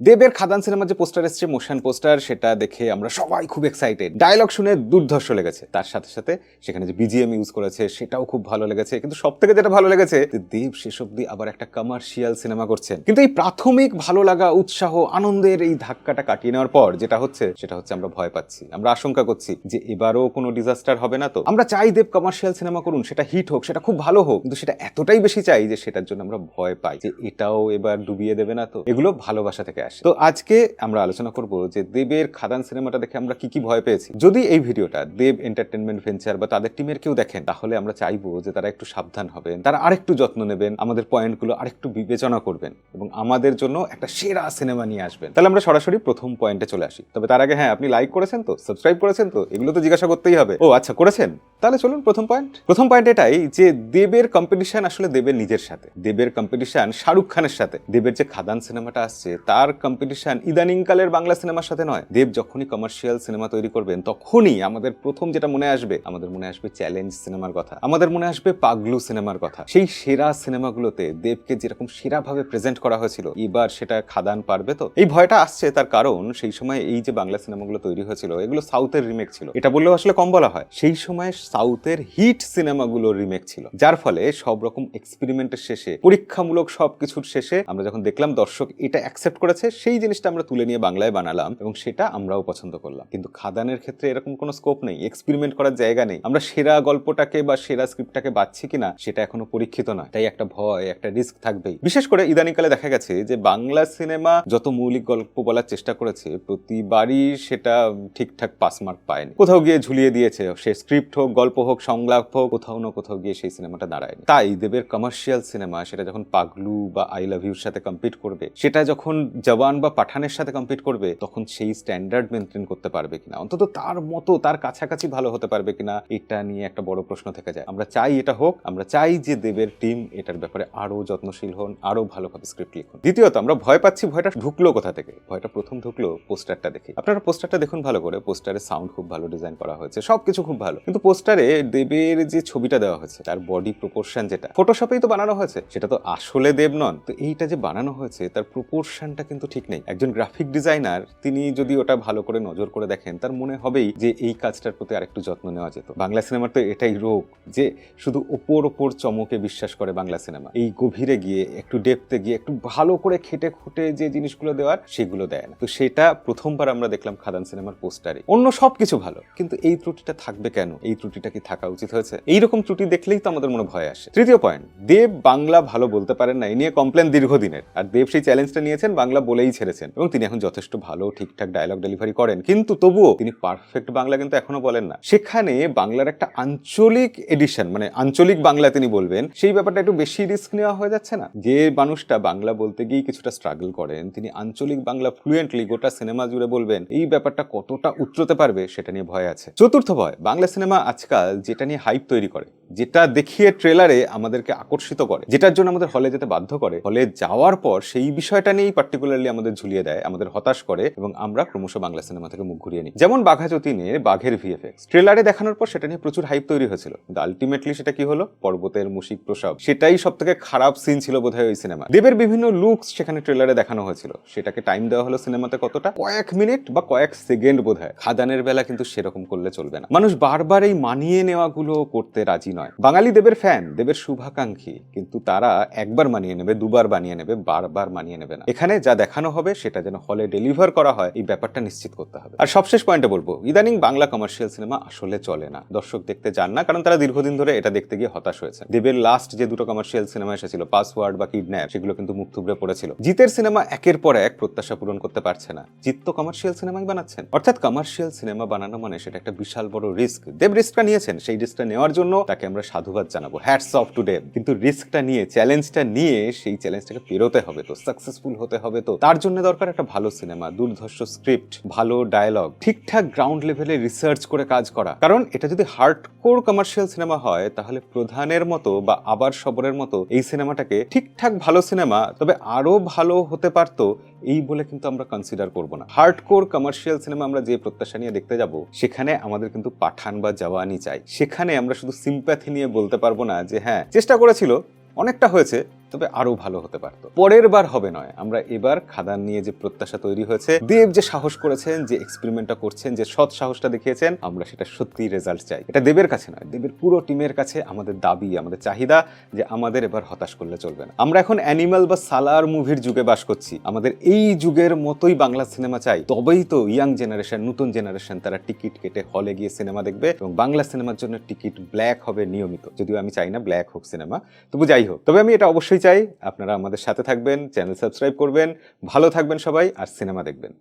দেবের খাদান সিনেমার যে পোস্টার এসছে, মোশন পোস্টার, সেটা দেখে আমরা সবাই খুব এক্সাইটেড ডায়লগ শুনে দুর্ধর্ষ লেগেছে। তার সাথে সাথে সেখানে যে বিজিএম ইউজ করেছে, সেটাও খুব ভালো লেগেছে। কিন্তু সব থেকে যেটা ভালো লেগেছে দেব শেষ অব্দি আবার একটা কমার্শিয়াল সিনেমা করছেন। কিন্তু এই প্রাথমিক ভালো লাগা, উৎসাহ, আনন্দের এই ধাক্কাটা কাটিয়ে নেওয়ার পর যেটা হচ্ছে, সেটা হচ্ছে আমরা ভয় পাচ্ছি। আমরা আশঙ্কা করছি যে এবারও কোনো ডিজাস্টার হবে না তো। আমরা চাই দেব কমার্শিয়াল সিনেমা করুন, সেটা হিট হোক, সেটা খুব ভালো হোক, কিন্তু সেটা এতটাই বেশি চাই যে সেটার জন্য আমরা ভয় পাই যে এটাও এবার ডুবিয়ে দেবে না তো। এগুলো ভালোবাসা থেকে আসে। তো আজকে আমরা আলোচনা করব যে দেবের খাদান সিনেমাটা দেখে আমরা কি কি ভয় পেয়েছি। যদি এই ভিডিওটা দেব এন্টারটেনমেন্ট ভেঞ্চার বা তাদের টিমের কেউ দেখেন, তাহলে আমরা চাইব যে তারা একটু সাবধান হবেন, তারা আরেকটু যত্ন নেবেন, আমাদের পয়েন্টগুলো আরেকটু বিবেচনা করবেন এবং আমাদের জন্য একটা সেরা সিনেমা নিয়ে আসবেন। তাহলে আমরা সরাসরি প্রথম পয়েন্টে চলে আসি। তবে তার আগে হ্যাঁ আপনি লাইক করেছেন তো সাবস্ক্রাইব করেছেন তো, এগুলো তো জিজ্ঞাসা করতেই হবে। ও আচ্ছা করেছেন? তাহলে চলুন প্রথম পয়েন্ট। প্রথম পয়েন্ট এটাই যে দেবের কম্পিটিশন আসলে দেবের নিজের সাথে। দেবের কম্পিটিশন শাহরুখ খানের সাথে। দেবের যে খাদান সিনেমাটা আসছে, তার কম্পিটিশন ইদানিংকালের বাংলা সিনেমার সাথে নয়। দেব যখনই কমার্শিয়াল সিনেমা তৈরি করবেন, তখনই আমাদের প্রথম যেটা মনে আসবে, আমাদের মনে আসবে চ্যালেঞ্জ সিনেমার কথা। আমাদের মনে আসবে পাগলু সিনেমার কথা। সেই সেরা সিনেমাগুলোতে দেবকে যেরকম সেরাভাবে প্রেজেন্ট করা হয়েছিল, এবার সেটা খাদান পারবে তো? এই ভয়টা আসছে, তার কারণ সেই সময় এই যে বাংলা সিনেমাগুলো তৈরি হয়েছিল, এগুলো সাউথের রিমেক ছিল। এটা বললেও আসলে কম বলা হয়। সেই সময় সাউথের হিট সিনেমাগুলো রিমেক ছিল। যার ফলে সব রকম এক্সপেরিমেন্টের শেষে, পরীক্ষামূলক সবকিছুর শেষে আমরা যখন দেখলাম দর্শক এটা অ্যাকসেপ্ট করেছে সেই জিনিসটা আমরা তুলে নিয়ে বাংলায় বানালাম এবং সেটা আমরাও পছন্দ করলাম। কিন্তু খাদানের ক্ষেত্রে এরকম কোনো স্কোপ নেই এক্সপেরিমেন্ট করার জায়গা নেই। আমরা সেরা গল্পটাকে বা সেরা স্ক্রিপ্টটাকে বাচ্ছি কিনা সেটা এখনও পরীক্ষিত নয়। তাই একটা ভয়, একটা রিস্ক থাকবেই। বিশেষ করে ইদানিংকালে দেখা গেছে যে বাংলা সিনেমা যত মৌলিক গল্প বলার চেষ্টা করেছে, প্রতিবারই সেটা ঠিকঠাক পাসমার্ক পায়নি। কোথাও গিয়ে ঝুলিয়ে দিয়েছে, সে স্ক্রিপ্ট হোক, গল্প হোক, সংলাপ হোক, কোথাও না কোথাও গিয়ে সেই সিনেমাটা দাঁড়ায়নি। তাই দেবের কমার্শিয়াল সিনেমা সেটা যখন পাগলু বা আই লাভ ইউর সাথে কম্পিট করবে, সেটা যখন জওয়ান বা পাঠানের সাথে কম্পিট করবে, তখন সেই স্ট্যান্ডার্ড মেনটেন করতে পারবে কিনা? অন্তত তার মতো, তার কাছাকাছি ভালো হতে পারবে কিনা, এটা নিয়ে একটা বড় প্রশ্ন থেকে যায়। আমরা চাই এটা হোক, আমরা চাই যে দেবের টিম এটার ব্যাপারে আরও যত্নশীল হন আরও ভালোভাবে স্ক্রিপ্ট লিখুন। দ্বিতীয়ত, আমরা ভয় পাচ্ছি ভয়টা ঢুকলো কোথা থেকে? ভয়টা প্রথম ঢুকলো পোস্টারটা দেখে। আপনারা পোস্টারটা দেখুন ভালো করে। পোস্টারে সাউন্ড খুব ভালো ডিজাইন করা হয়েছে, সবকিছু খুব ভালো। কিন্তু পোস্টারে দেবের যে ছবিটা দেওয়া হয়েছে, তার বডি প্রপোর্শন যেটা ফটোশপেই তো বানানো হয়েছে, সেটা তো আসলে দেব নন। তো এইটা যে বানানো হয়েছে, তার প্রপোর্শনটা কিন্তু ঠিক নেই। একজন গ্রাফিক ডিজাইনার তিনি যদি ওটা ভালো করে নজর করে দেখেন, তার মনে হবেই যে এই কাজটার প্রতি আরেকটু যত্ন নেওয়া যেত। বাংলা সিনেমার তো এটাই রোগ যে শুধু ওপর ওপর চমকে বিশ্বাস করে বাংলা সিনেমা এই গভীরে গিয়ে, একটু ডেপতে গিয়ে, একটু ভালো করে খেটে খুঁটে যে জিনিসগুলো দেওয়ার, সেগুলো দেয় না। তো সেটা প্রথমবার আমরা দেখলাম খাদান সিনেমার পোস্টারে অন্য সবকিছু ভালো, কিন্তু এই ত্রুটিটা থাকবে কেন? এই ত্রুটিটা কি থাকা উচিত হয়েছে? এইরকম ত্রুটি দেখলেই তো আমাদের মনে ভয় আসে। তৃতীয় পয়েন্ট দেব বাংলা ভালো বলতে পারেন না এই নিয়ে কমপ্লেন দীর্ঘদিনের। আর দেব সেই চ্যালেঞ্জটা নিয়েছেন বাংলা বলেই ছেড়েছেন এবং তিনি এখন যথেষ্ট ভালো, ঠিকঠাক ডায়লগ ডেলিভারি করেন। কিন্তু তবুও তিনি পারফেক্ট বাংলা কিন্তু এখনও বলেন না। সেখানে বাংলার একটা আঞ্চলিক এডিশন মানে আঞ্চলিক বাংলা তিনি বলবেন, সেই ব্যাপারটা একটু বেশি রিস্ক নেওয়া হয়ে যাচ্ছে না? যে মানুষটা বাংলা বলতে গিয়ে কিছুটা স্ট্রাগল করেন, তিনি আঞ্চলিক বাংলা ফ্লুয়েন্টলি গোটা সিনেমা জুড়ে বলবেন, এই ব্যাপারটা কতটা উতরতে পারবে সেটা নিয়ে ভয় আছে। চতুর্থ ভয়, বাংলা সিনেমা আজকাল যেটা নিয়ে হাইপ তৈরি করে, যেটা দেখিয়ে ট্রেলারে আমাদেরকে আকর্ষিত করে, যেটার জন্য আমাদের হলে যেতে বাধ্য করে হলে যাওয়ার পর সেই বিষয়টা নিয়েই পার্টিকুলারলি আমাদের ঝুলিয়ে দেয়, আমাদের হতাশ করে এবং আমরা ক্রমশ বাংলা সিনেমা থেকে মুখ ঘুরিয়ে নিই। যেমন বাঘা যতীনের বাঘের ভিএফএক্স। ট্রেলারে দেখানোর পর সেটা নিয়ে প্রচুর হাইপ তৈরি হয়েছিল। কিন্তু আলটিমেটলি সেটা কি হলো? পর্বতের মুশিক প্রসব। সেটাই সব থেকে খারাপ সিন ছিল বোধহয় ওই সিনেমা দেবের বিভিন্ন লুকস সেখানে ট্রেলারে দেখানো হয়েছিল। সেটাকে টাইম দেওয়া হলো সিনেমাতে কতটা? কয়েক মিনিট বা কয়েক সেকেন্ড বোধহয়। খাদানের বেলা কিন্তু সেরকম করলে চলবে না। মানুষ বারবার এই মানিয়ে নেওয়াগুলো করতে রাজি নয়। বাঙালি দেবের ফ্যান দেবের শুভাকাঙ্ক্ষী, কিন্তু তারা একবার মানিয়ে নেবে, দুবার বানিয়ে নেবে, বারবার মানিয়ে নেবে না। এখানে যা দেখানো হবে, সেটা যেন হলে ডেলিভার করা হয়, এই ব্যাপারটা নিশ্চিত করতে হবে। আর সবশেষ পয়েন্টে বলব, ইদানিং বাংলা কমার্শিয়াল সিনেমা আসলে চলে না। দর্শক দেখতে যান না, কারণ তারা দীর্ঘদিন ধরে এটা দেখতে গিয়ে হতাশ হয়েছে। দেবের লাস্ট যে দুটো কমার্শিয়াল সিনেমা এসেছিল পাসওয়ার্ড বা কিডন্যাপ সেগুলো কিন্তু মুখ থুবড়ে পড়েছিল। জিতের সিনেমা একের পর এক প্রত্যাশা পূরণ করতে পারছে না। জিত তো কমার্শিয়াল সিনেমাই বানাচ্ছেন। অর্থাৎ কমার্শিয়াল সিনেমা বানানো মানে সেটা একটা বিশাল বড় রিস্ক দেব রিস্কটা নিয়েছেন, সেই রিস্কটা নেওয়ার জন্য তাকে আমরা সাধুবাদ জানাব। হ্যাটস অফ টু দেব কিন্তু রিস্কটা নিয়ে চ্যালেঞ্জটা নিয়ে, সেই চ্যালেঞ্জটাকে পেরোতে হবে তো সাকসেসফুল হতে হবে তো তার জন্য দরকার একটা ভালো সিনেমা, দুর্ধর্ষ স্ক্রিপ্ট, ভালো ডায়লগ ঠিকঠাক গ্রাউন্ড লেভেলে রিসার্চ করে কাজ করা। কারণ এটা যদি হার্ডকোর কমার্শিয়াল সিনেমা হয়, তাহলে প্রধানের মতো বা আবার সবরের মতো এই সিনেমাটাকে ঠিকঠাক ভালো সিনেমা, তবে আরও ভালো হতে পারতো এই বলে কিন্তু আমরা কনসিডার করব না। হার্ডকোর কমার্শিয়াল সিনেমা আমরা যে প্রত্যাশা নিয়ে দেখতে যাব, সেখানে আমাদের কিন্তু পাঠান বা জওয়ানি চাই। সেখানে আমরা শুধু সিম্প্যাথি নিয়ে বলতে পারব না যে হ্যাঁ চেষ্টা করেছিল, অনেকটা হয়েছে তবে আরও ভালো হতে পারত। পরের বার হবে নয়, আমরা এবার খাদান নিয়ে যে প্রত্যাশা তৈরি হয়েছে, দেব যে সাহস করেছেন, যে এক্সপেরিমেন্টটা করছেন, যে সৎ সাহসটা দেখিয়েছেন, আমরা সেটা সত্যিই রেজাল্ট চাই। এটা দেবের কাছে নয়, দেবের পুরো টিমের কাছে আমাদের দাবি, আমাদের চাহিদা যে আমাদের এবার হতাশ করলে চলবে না। আমরা এখন অ্যানিমাল বা সালার মুভির যুগে বাস করছি, আমাদের এই যুগের মতোই বাংলা সিনেমা চাই। তবেই তো ইয়াং জেনারেশন নতুন জেনারেশন তারা টিকিট কেটে হলে গিয়ে সিনেমা দেখবে এবং বাংলা সিনেমার জন্য টিকিট ব্ল্যাক হবে নিয়মিত। যদিও আমি চাই না ব্ল্যাক হোক সিনেমা, তবু যাই হোক। তবে আমি এটা অবশ্যই চাই আপনারা আমাদের সাথে থাকবেন চ্যানেল সাবস্ক্রাইব করবেন ভালো থাকবেন সবাই আর সিনেমা দেখবেন।